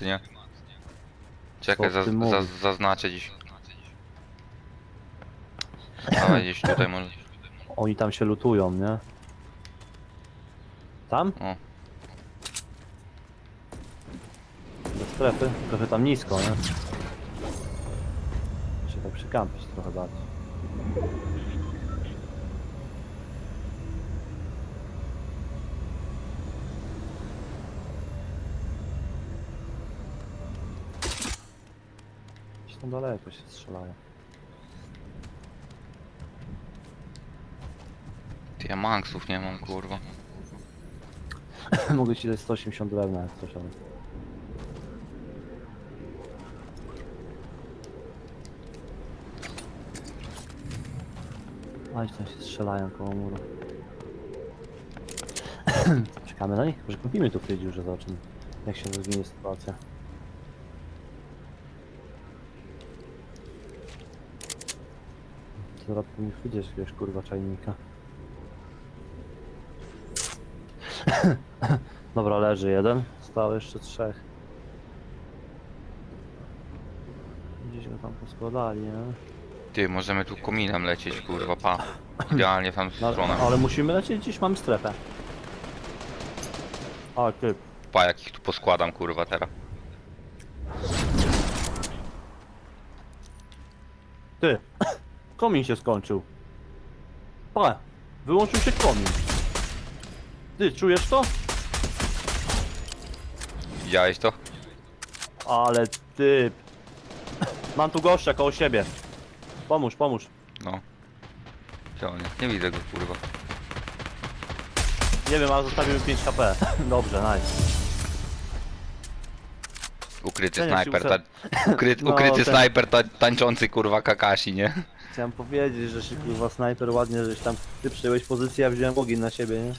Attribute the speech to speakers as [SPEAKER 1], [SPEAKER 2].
[SPEAKER 1] nie? Czekaj,
[SPEAKER 2] Co ty mówisz?
[SPEAKER 1] zaznaczę dziś. Ale gdzieś tutaj może.
[SPEAKER 2] Oni tam się lutują, nie? Tam?
[SPEAKER 1] O.
[SPEAKER 2] Do strefy? Trochę tam nisko, nie? Się tak przykampić trochę bardziej. Tam daleko się strzelają.
[SPEAKER 1] Ty ja manksów nie mam, kurwa.
[SPEAKER 2] Mogę ci dać 180 drewna jak coś, ale... A tam się strzelają koło muru. Czekamy na nich? Może kupimy tu Frydziu, że zobaczymy jak się rozwinie sytuacja. Zaraz mi wyjdziesz jakiegoś kurwa czajnika. Dobra, leży jeden. Zostało jeszcze trzech. Gdzieś go tam poskładali, nie?
[SPEAKER 1] Ty, możemy tu kominem lecieć, kurwa, pa. Idealnie w tam
[SPEAKER 2] No,
[SPEAKER 1] stronę.
[SPEAKER 2] ale musimy lecieć, gdzieś mamy strefę. A, ty.
[SPEAKER 1] Pa, jak ich tu poskładam, kurwa, teraz.
[SPEAKER 2] Ty. Komin się skończył. Pa, wyłączył się komin. Ty, czujesz to?
[SPEAKER 1] Widziałeś to?
[SPEAKER 2] Ale ty. Mam tu gościa koło siebie. Pomóż, pomóż.
[SPEAKER 1] No. Jest? Nie widzę go, kurwa.
[SPEAKER 2] Nie wiem, ale zostawiłem 5 HP. Dobrze, nice.
[SPEAKER 1] Ukryty
[SPEAKER 2] Ten jak
[SPEAKER 1] snajper,
[SPEAKER 2] się
[SPEAKER 1] ta... ukryty,
[SPEAKER 2] No,
[SPEAKER 1] ukryty
[SPEAKER 2] ten-
[SPEAKER 1] snajper ta... tańczący, kurwa, Kakashi, nie?
[SPEAKER 2] Chciałem powiedzieć, że się kurwa snajper ładnie, żeś tam ty przyjąłeś pozycję, ja wziąłem ogień na siebie, nie?